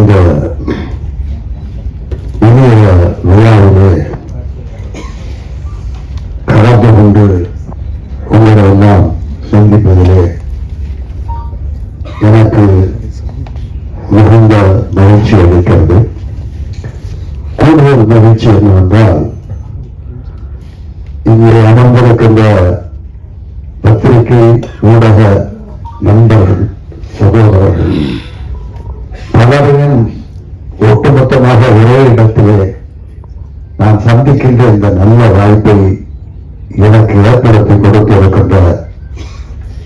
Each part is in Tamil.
இந்த இனிய விழாவிலே கலந்து கொண்டு உங்களெல்லாம் சந்திப்பதிலே எனக்கு மிகுந்த மகிழ்ச்சி அளிக்கிறது. கூடுதல் மகிழ்ச்சி என்னவென்றால் இங்கே அமர்ந்திருக்கின்ற பத்திரிகை ஊடக நண்பர்கள் சகோதரர்கள் பலரையும் ஒட்டுமொத்தமாக ஒரே இடத்திலே நான் சந்திக்கின்ற இந்த நல்ல வாய்ப்பை எனக்கு ஏற்படுத்தி கொடுத்து இருக்கின்ற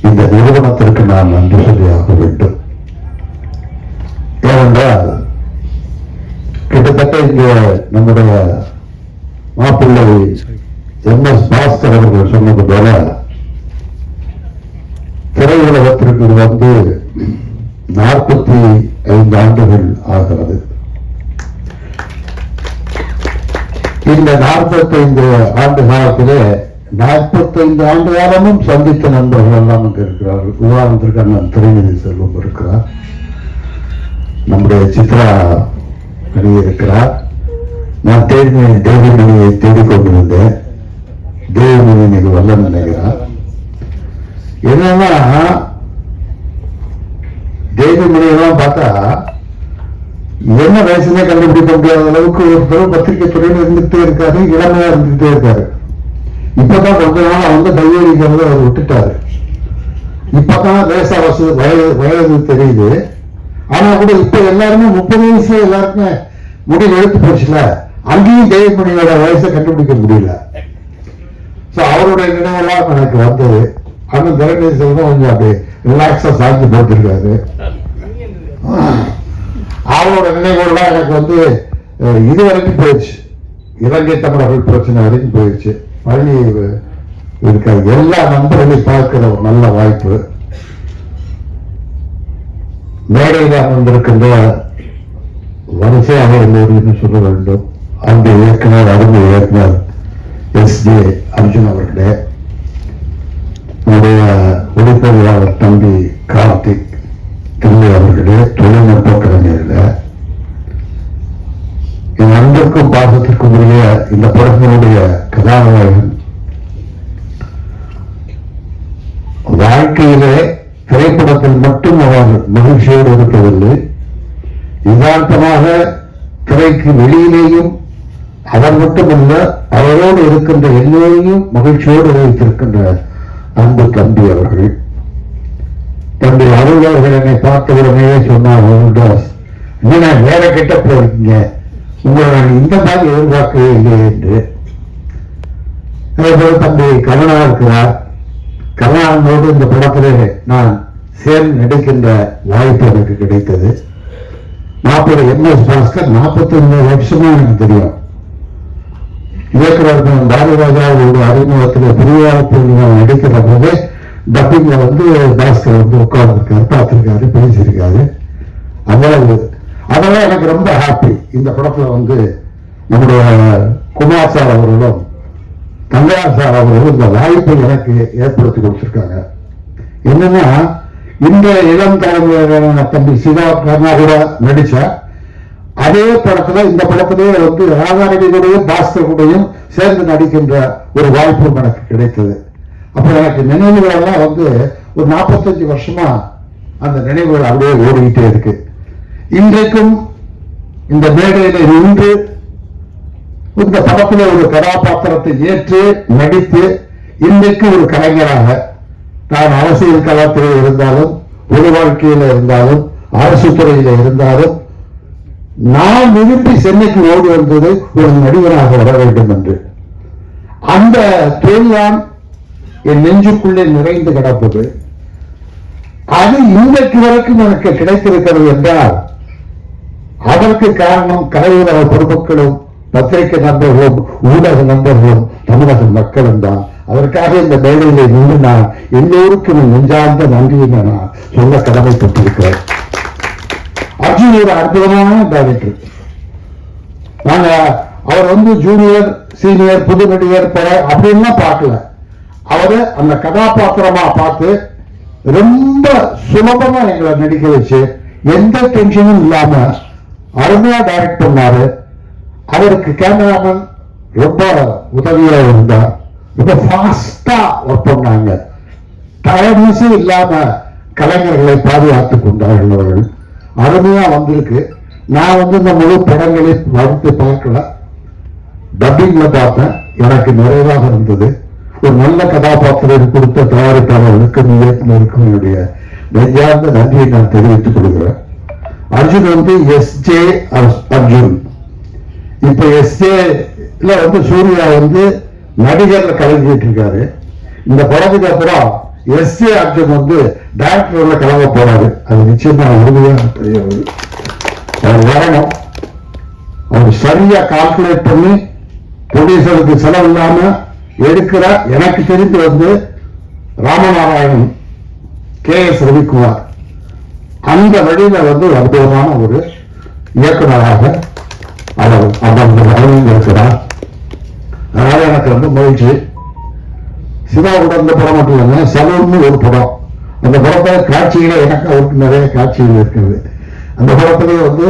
இந்த நிறுவனத்திற்கு நான் நன்றி சொல்லியாக வேண்டும். ஏனென்றால் கிட்டத்தட்ட இங்கே நம்முடைய மாப்பிள்ளை எம் எஸ் பாஸ்கர் அவர்கள் சொன்னது போல திரையுலகத்திற்கு வந்து நாற்பத்தி ஐந்து ஆண்டுகள் ஆகிறது. இந்த நாற்பத்தைந்து ஆண்டு காலத்திலே நாற்பத்தைந்து ஆண்டு காலமும் சந்தித்த நண்பர்கள் எல்லாம் அங்கு இருக்கிறார்கள். உதாரணத்திற்கு அண்ணன் திருநிதி செல்வம் இருக்கிறார். நம்முடைய சித்ரா மணி இருக்கிறார். நான் தேடி தேவிமணியை தேடிக்கொண்டிருந்தேன். தேவிமணி இன்னைக்கு வரல நினைக்கிறார் என்னன்னா தேவிமணியெல்லாம் பார்த்தா என்ன கண்டுபிடிக்க முடியாத அளவுக்கு ஒருத்தர் பத்திரிகை துறையில இருந்துட்டே இருக்காரு இளமையா இருந்துகிட்டே இருக்காரு. இப்பதான் கொஞ்ச நாள் வந்து கையெழுக்கிறத அவர் விட்டுட்டாரு. இப்பதான் லேசா வசதி வயது வயது தெரியுது. ஆனா கூட இப்ப எல்லாருமே முப்பது வயசுல எல்லாருக்குமே முடிவு எடுத்து போச்சுல அங்கேயும் ஜெயமணியோட வயசை கண்டுபிடிக்க முடியல. சோ அவருடைய நினைவெல்லாம் எனக்கு வந்தது. அண்ணன் திறமை செல்வம் கொஞ்சம் அப்படியே ரிலாக்ஸா சாஞ்சு போட்டிருக்காரு அவரோட நினைவுகள்லாம் எனக்கு வந்து இது வரைக்கும் போயிடுச்சு. இலங்கை தமிழர்கள் பிரச்சனை வரைக்கும் போயிடுச்சு. பழனி இருக்காது எல்லா நண்பர்களையும் பார்க்கிற ஒரு நல்ல வாய்ப்பு. மேடையில் அமர்ந்திருக்கின்ற வரிசையாக எல்லோரும் சொல்ல வேண்டும். அந்த இயக்குனர் அருமை இயக்குனர் எஸ் ஜே அர்ஜுன் அவர்கள். படத்தினுடைய கதாநாயகன். வாழ்க்கையிலே திரைப்படத்தில் மட்டும் அவர் மகிழ்ச்சியோடு இருக்கவில்லை. யதார்த்தமாக திரைக்கு வெளியிலேயும் அவர் மட்டுமல்ல அவரோடு இருக்கின்ற எல்லோரையும் மகிழ்ச்சியோடு வைத்திருக்கின்ற அன்பு தம்பி அவர்கள். தம்பி அருள் அவர்கள் என்னை பார்த்த உடனே சொன்னார் "அருள்தாஸ், என்ன வேற கிட்ட போயிருக்கீங்க உங்களை நான் இந்த மாதிரி எதிர்பார்க்கவே இல்லை என்று. அதேபோல் தம்பி கருணா இருக்கிறார். கருணாவோடு இந்த படத்தில் நான் சேர்ந்து நடிக்கின்ற வாய்ப்பு எனக்கு கிடைத்தது. நாற்பது எம் எஸ் பாஸ்கர் நாற்பத்தி ஒன்பது வருஷமா எனக்கு தெரியும். இயக்குனர் பாரதிராஜாவோட அறிமுகத்தில் பிரிவாக நடிக்கிற போது டப்பிங்கில் வந்து பாஸ்கர் வந்து உட்கார்ந்துருக்காரு பார்த்துருக்காரு பேசியிருக்காரு. அவ்வளவு அதெல்லாம் எனக்கு ரொம்ப ஹாப்பி இந்த படத்துல வந்து நம்முடைய குமார் சார் அவர்களும் தங்கராஜ் சார் அவர்களும் இந்த வாய்ப்பை எனக்கு ஏற்படுத்தி கொடுத்திருக்காங்க. என்னன்னா இந்த இளம் தலைமுறையான தம்பி சிவா கர்ணா கூட நடிச்ச அதே படத்துல இந்த படத்திலேயே வந்து ராதாரவி கூடயும் பாஸ்கர் கூடயும் சேர்ந்து நடிக்கின்ற ஒரு வாய்ப்பும் எனக்கு கிடைத்தது. அப்ப எனக்கு நினைவுகளெல்லாம் வந்து ஒரு நாற்பத்தஞ்சு வருஷமா அந்த நினைவுகள் அப்படியே ஓடிக்கிட்டே இருக்கு. இன்றைக்கும் இந்த மேடையில நின்று இந்த படத்துல ஒரு கதாபாத்திரத்தை ஏற்று நடித்து இன்றைக்கு ஒரு கலைஞராக நான் அரசியல் கலாத்துறையில் இருந்தாலும் பொது வாழ்க்கையில இருந்தாலும் அரசு துறையில இருந்தாலும் நான் விரும்பி சென்னைக்கு ஓடி வந்தது ஒரு நடிகராக வர வேண்டும் என்று. அந்த தொழில்தான் என் நெஞ்சுக்குள்ளே நிறைந்து கிடப்பது. அது இன்றைக்கு வரைக்கும் எனக்கு கிடைத்திருக்கிறது என்றால் அதற்கு காரணம் கலையுலக பொதுமக்களும் பத்திரிகை நண்பர்களும் ஊடக நண்பர்களும் தமிழக மக்களும் தான் அதற்காக இந்த மேடையில நின்று நான் எல்லோருக்கும் என் நெஞ்சார்ந்த நன்றியை நான் சொல்ல கடமைப்பட்டிருக்கிறேன். அர்ஜுன் ஒரு அற்புதமான டைரக்டர் நாங்க அவர் வந்து ஜூனியர் சீனியர் புது நடிகர் பட அப்படின்லாம் பார்க்கல. அவரு அந்த கதாபாத்திரமா பார்த்து ரொம்ப சுலபமா எங்களை நடிக்க வச்சு எந்த டென்ஷனும் இல்லாம அருமையா டைரக்ட் பண்ணாரு. அவருக்கு கேமராமேன் ரொம்ப உதவியா இருந்தார். ரொம்ப ஃபாஸ்டா ஒர்க் பண்ணாங்க. டயர்னஸே இல்லாம கலைஞர்களை பாதுகாத்துக் கொண்டார்கள் அவர்கள். அருமையா வந்திருக்கு. நான் வந்து இந்த முழு படங்களை வகுத்து பார்க்கல. டப்பிங்ல பார்த்தேன். எனக்கு நிறைவாக இருந்தது. ஒரு நல்ல கதாபாத்திரம் கொடுத்த தயாரிப்பாளர்களுக்கும் இயக்குநருக்கும் என்னுடைய நெஞ்சார்ந்த நன்றியை நான் தெரிவித்துக் கொள்கிறேன். அர்ஜுன் வந்து எஸ்ஜே அர்ஜுன். இப்ப எஸ்ஏல வந்து சூர்யா வந்து நடிகர்ல கலந்துட்டு இருக்காரு. இந்த படத்துக்கு அப்புறம் எஸ்ஏ அர்ஜுன் வந்து டைரக்டர்ல கலங்க போறாரு. அது நிச்சயமா உறுதியான தெரியாது அவர் வரணும். அவர் சரியா கால்குலேட் பண்ணி ப்ரொடியூசருக்கு செலவு இல்லாம எடுக்கிற எனக்கு தெரிந்து வந்து ராமநாராயணன் கே எஸ் ரவிக்குமார். அந்த வழியில வந்து அற்புதமான ஒரு இயக்குனராக அவர் அந்த வகையில் இருக்கிறார். அதனால எனக்கு ரொம்ப மகிழ்ச்சி. சிவாவோட அந்த படம் மட்டும் இல்லைங்க செலவுன்னு ஒரு படம். அந்த படத்துல காட்சிகளே எனக்கு அவருக்கு நிறைய காட்சிகள் இருக்குது அந்த படத்துலேயே வந்து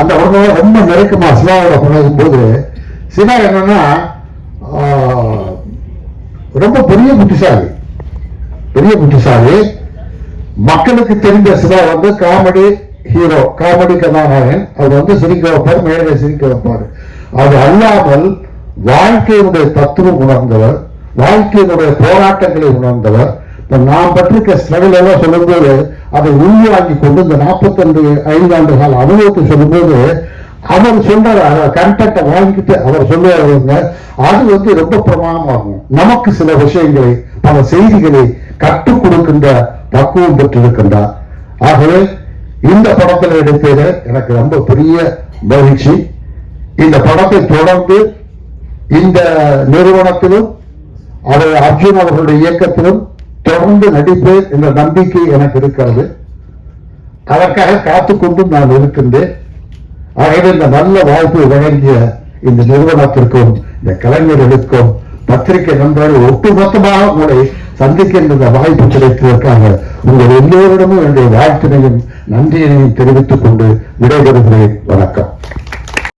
அந்த படத்துல ரொம்ப நெருக்கமா சிவாவோட படம் போது சிவா என்னன்னா ரொம்ப பெரிய புத்திசாலி. பெரிய புத்திசாலி. மக்களுக்கு தெரிந்த சிவா வந்து காமெடி ஹீரோ காமெடி கதாநாயகன். அவர் வந்து சிரிக்க வைப்பார் மேலே சிரிக்க வைப்பார். அது அல்லாமல் வாழ்க்கையினுடைய தத்துவம் உணர்ந்தவர் வாழ்க்கையினுடைய போராட்டங்களை உணர்ந்தவர். இப்ப நாம் பற்றிருக்க ஸ்ட்ரகிள் எல்லாம் சொல்லும்போது அதை உள்வாங்கி கொண்டு இந்த நாற்பத்தஞ்சு ஐந்தாண்டு கால அனுபவத்தை சொல்லும்போது அவர் சொல்ற கண்டக்டை வாங்கிட்டு அவர் சொல்லுவாருங்க அது வந்து ரொம்ப பிரமாணமாகும். நமக்கு சில விஷயங்களை பல செய்திகளை கற்றுக் கொடுக்கின்ற பக்குவம் பெற்றிருக்கின்றார். ஆகவே இந்த படத்தில் எடுத்தது எனக்கு ரொம்ப பெரிய மகிழ்ச்சி. இந்த படத்தை தொடர்ந்து இந்த நிறுவனத்திலும் அதை அர்ஜுன் அவர்களுடைய இயக்கத்திலும் தொடர்ந்து நடிப்பேன் என்ற நம்பிக்கை எனக்கு இருக்கிறது. அதற்காக காத்துக்கொண்டும் நான் இருக்கின்றேன். ஆகவே இந்த நல்ல வாய்ப்பை வழங்கிய இந்த நிறுவனத்திற்கும் இந்த கலைஞர்களுக்கும் பத்திரிகை நண்பர்கள் ஒட்டுமொத்தமாக உங்களை சந்திக்கின்ற வாய்ப்பு கிடைத்ததற்காக உங்கள் எல்லோரிடமும் என்னுடைய வாழ்த்தினையும் நன்றியினையும் தெரிவித்துக் கொண்டு விடைபெறுகிறேன். வணக்கம்.